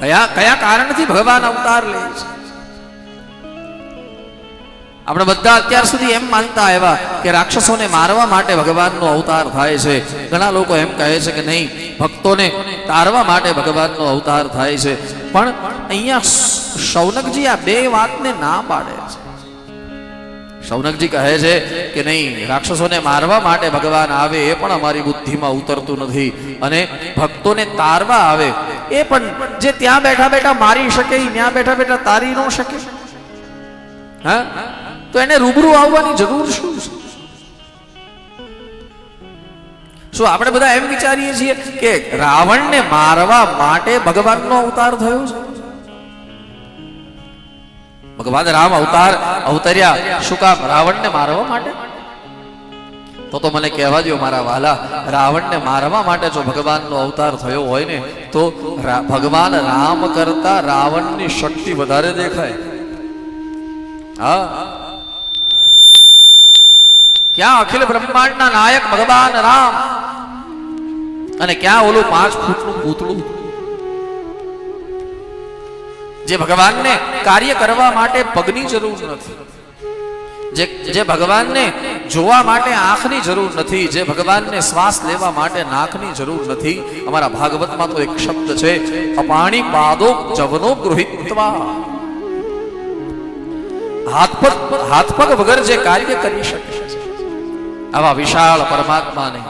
કયા કયા કારણથી ભગવાન અવતાર લે છે? આપણે બધા અત્યાર સુધી એમ માનતા આવ્યા કે રાક્ષસોને મારવા માટે ભગવાનનો અવતાર થાય છે. ઘણા લોકો એમ કહે છે કે નહીં, ભક્તોને તારવા માટે ભગવાનનો અવતાર થાય છે. પણ અહીંયા શૌનકજી આ બે વાતને ના પાડે છે. શૌનકજી કહે છે કે નહીં, રાક્ષસોને મારવા માટે ભગવાન આવે એ પણ અમારી બુદ્ધિમાં ઉતરતું નથી. અને ભક્તોને તારવા આવે એ પણ જે ત્યાં બેઠા બેઠા મારી શકે ત્યાં બેઠા બેઠા તારી ન શકે. હા? તો એને રૂબરૂ આવવાની જરૂર શું છે? શું આપણે બધા એમ વિચારીએ છીએ કે રાવણને મારવા માટે ભગવાનનો અવતાર થયો છે? ભગવાન રામ અવતાર, અવતર્યા. શું કામ? રાવણને મારવા માટે? તો તો મને કહેવા દો મારા વાલા, રાવણને મારવા માટે જો ભગવાનનો અવતાર થયો હોય ને, તો ભગવાન રામ કરતા રાવણની શક્તિ વધારે દેખાય. હા. ક્યાં અખિલ બ્રહ્માંડના નાયક ભગવાન રામ? અને ક્યાં ઓલું પાંચ ફૂટનું પૂતળું જે ભગવાનને કાર્ય કરવા માટે પગની જરૂર નથી. જે જે ભગવાનને જોવા માટે આંખની જરૂર નથી, જે ભગવાનને શ્વાસ લેવા માટે નાકની જરૂર નથી, અમારા ભાગવતમાં તો એક શબ્દ છે, અપાણી પાદો જવનો ગૃહિત્વા. હાથ પગ હાથ પગ વગર જે કાર્ય કરી શકે છે. આવા વિશાળ પરમાત્માને,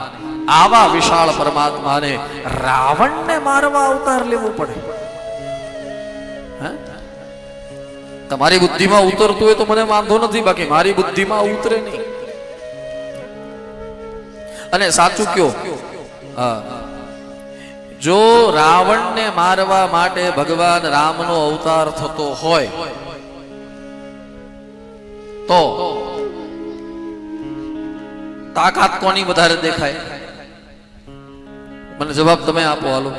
આવા વિશાળ પરમાત્માને રાવણને મારવા અવતાર લેવો પડે? તમારી બુદ્ધિમાં ઉતરતું હોય તો મને વાંધો નથી, બાકી મારી બુદ્ધિમાં ઉતરે નહીં. અને સાચું કયો? જો રાવણને મારવા માટે ભગવાન રામનો અવતાર થતો હોય, તો તાકાત કોની વધારે દેખાય? મને જવાબ તમે આપો, હાલો.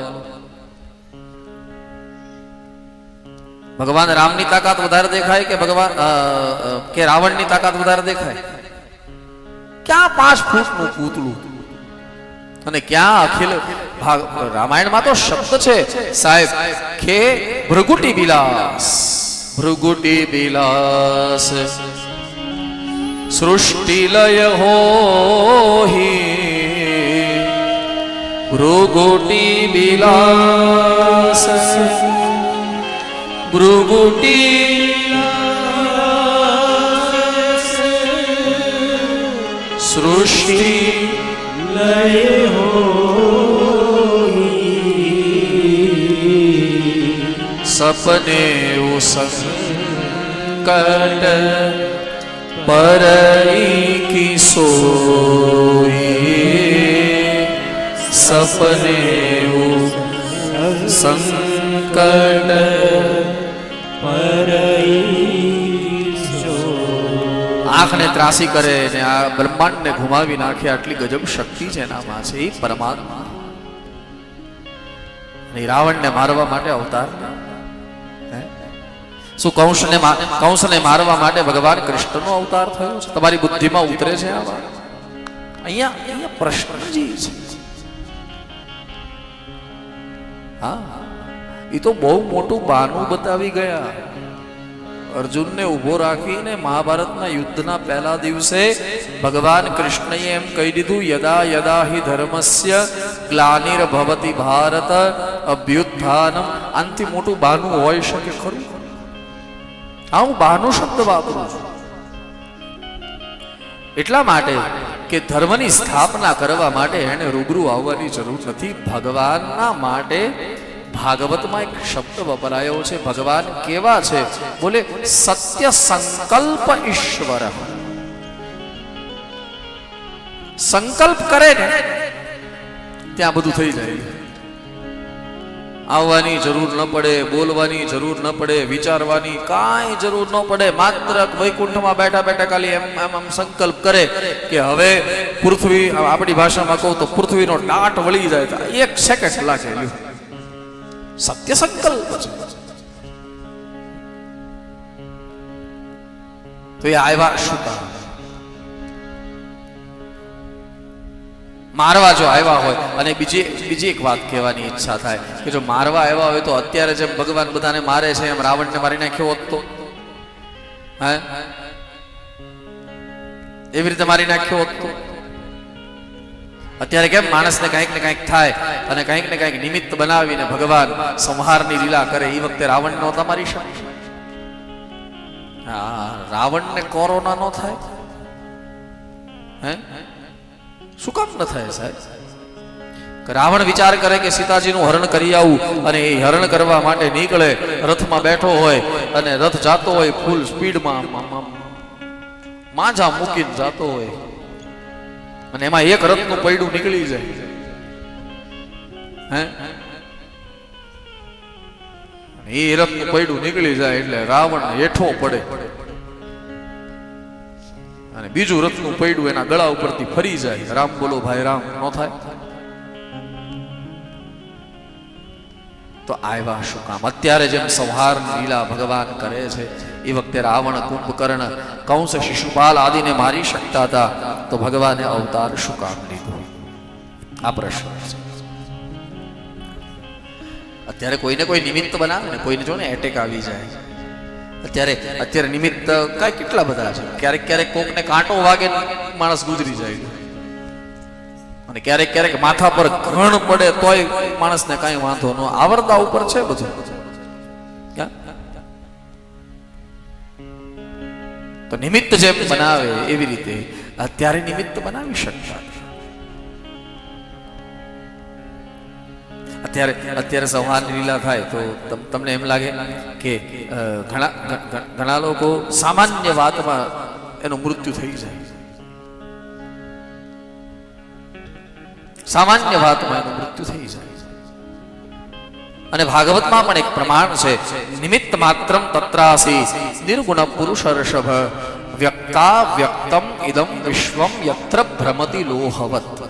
ભગવાન રામની તાકાત વધારે દેખાય કે ભગવાન કે રાવણની તાકાત વધારે દેખાય? ક્યાં પાંચ ફૂટનું પૂતળું? અને ક્યાં અખિલ રામાયણમાં તો શબ્દ છે, સાહેબ, કે ભૃગુટી બિલાસ ભૃગુટી બિલાસ. સૃષ્ટિ લય હોહી, ભૃગુટી બિલાસ. ભૃગુટી સૃષ્ટિ સપને સંકટ પરઈ કી સોઈ સપને સંકટ આંખને ત્રાસી કરે ને આ બ્રહ્માંડને ઘુમાવી નાખે આટલી ગજબ શક્તિ છે એનામાં છે એ પરમાત્મા. રાવણને મારવા માટે અવતાર? શું કંસને મા- કંસને મારવા માટે ભગવાન કૃષ્ણનો અવતાર થયો છે? તમારી બુદ્ધિમાં ઉતરે છે આ વાત? અહીંયા અહીંયા પ્રશ્નજી છે. હા. એ તો બહુ મોટું બાનું બતાવી ગયા. અર્જુનને ઊભો રાખીને મહાભારતના યુદ્ધના પહેલા દિવસે ભગવાન કૃષ્ણએ એમ કહી દીધું, યદા યદા હિ ધર્મસ્ય ગ્લાનિર્ભવતી ભારત અભ્યુત્થાનમ. આનથી મોટું બાનું હોઈ શકે ખરું? આ હું બાનો શબ્દ વાપરું છું. એટલા માટે કે ધર્મની સ્થાપના કરવા માટે એને રૂબરૂ આવવાની જરૂર નથી. ભગવાનના માટે ભાગવતમાં એક શબ્દ વપરાયો છે, ભગવાન કેવા છે? બોલે, સત્ય સંકલ્પ ઈશ્વર. સંકલ્પ કરે ને, ત્યાં બધું થઈ જાય. આવવાની જરૂર ન પડે, બોલવાની જરૂર ન પડે, વિચારવાની કાંઈ જરૂર ન પડે. માત્ર વૈકુંઠમાં બેઠા બેઠા ખાલી એમ એમ આમ સંકલ્પ કરે કે હવે પૃથ્વી આપણી ભાષામાં કહું તો પૃથ્વીનો ડાટ વળી જાય. એક સેકન્ડ લાગે. સત્ય સંકલ્પ છે તો એ આવ્યા શું કામ મારવા જો આવ્યા હોય અને બીજી બીજી એક વાત કહેવાની ઈચ્છા થાય કે જો મારવા આવ્યા હોય તો અત્યારે જેમ ભગવાન બધાને મારે છે એમ રાવણને મારી નાખ્યો હોત તો. હે? એવી રીતે મારી નાખ્યો હોત તો. અત્યારે કેમ માણસને કંઈક ને કંઈક થાય અને કંઈક ને કંઈક નિમિત્ત બનાવીને ભગવાન સંહારની લીલા કરે એ વખતે રાવણ નહોતા મારી શકે હા, રાવણને કોરોના નો થાય? હે? શું કામ ન થાય સાહેબ? રાવણ વિચાર કરે કે સીતાજીનું હરણ કરી આવું અને એ હરણ કરવા માટે નીકળે, રથમાં બેઠો હોય અને રથ જાતો હોય ફૂલ સ્પીડમાં માંજા મૂકીને જાતો હોય. અને એમાં એક રથનું પૈડું નીકળી જાય. હે? એ રથનું પૈડું નીકળી જાય એટલે રાવણ હેઠો પડે. અને બીજું રથનું પૈડું એના ગળા ઉપરથી ફરી જાય. રામ બોલો, ભાઈ, રામ, નો થાય? તો આવ્યા શું કામ? અત્યારે જેમ સંહાર લીલા ભગવાન કરે છે, એ વખતે રાવણ, કુંભકર્ણ, કંસ, શિશુપાલ આદિને મારી શકતા હતા. તો ભગવાને અવતાર શું કામ લીધો? આ પ્રશ્ન અત્યારે કોઈને કોઈ નિમિત્ત બનાવે ને કોઈને જો ને એટેક આવી જાય. અત્યારે અત્યારે નિમિત્ત કઈ કેટલા બધા છે? ક્યારેક ક્યારેક કોકને કાંટો વાગે માણસ ગુજરી જાય. અને ક્યારેક ક્યારેક માથા પર ઘણ પડે તોય માણસને કાંઈ વાંધો ન આવરદા ઉપર છે બધું. તો નિમિત્ત જેમ બનાવે એવી રીતે અત્યારે નિમિત્ત બનાવી શકતા. અત્યારે અત્યારે સંહારની લીલા થાય તો તમને એમ લાગે કે ઘણા ઘણા લોકો સામાન્ય વાતમાં એનું મૃત્યુ થઈ જાય. સામાન્ય વાતમાં એનું મૃત્યુ થઈ જાય. અને ભાગવતમાં પણ એક પ્રમાણ છે, નિમિત્ત માત્રમ તત્રાસી, નિર્ગુણ પુરુષ ઋષભ વ્યક્તા વ્યક્તમ ઇદમ વિશ્વમ યત્ર ભ્રમતિ લોહવત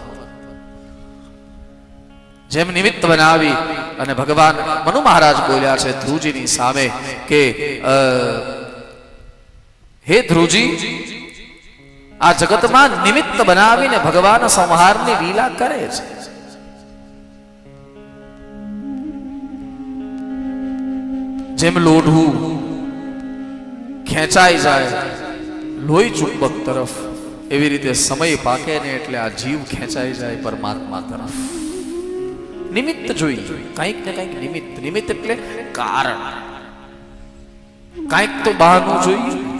જેમ નિમિત્ત બનાવી અને ભગવાન મનુ મહારાજ બોલ્યા છે ધ્રુજીની સામે કે હે ધ્રુજી આ જગતમાં નિમિત્ત બનાવીને ભગવાન સંહારની લીલા કરે છે. જેમ લોઢું ખેંચાઈ જાય લોહી ચુંબક તરફ. એવી રીતે સમય પાકે ને એટલે આ જીવ ખેંચાઈ જાય પરમાત્મા તરફ. નિમિત્ત જોઈએ કંઈક ને કંઈક નિમિત્ત. નિમિત્ત એટલે કારણ. કંઈક તો બહારનું જોઈએ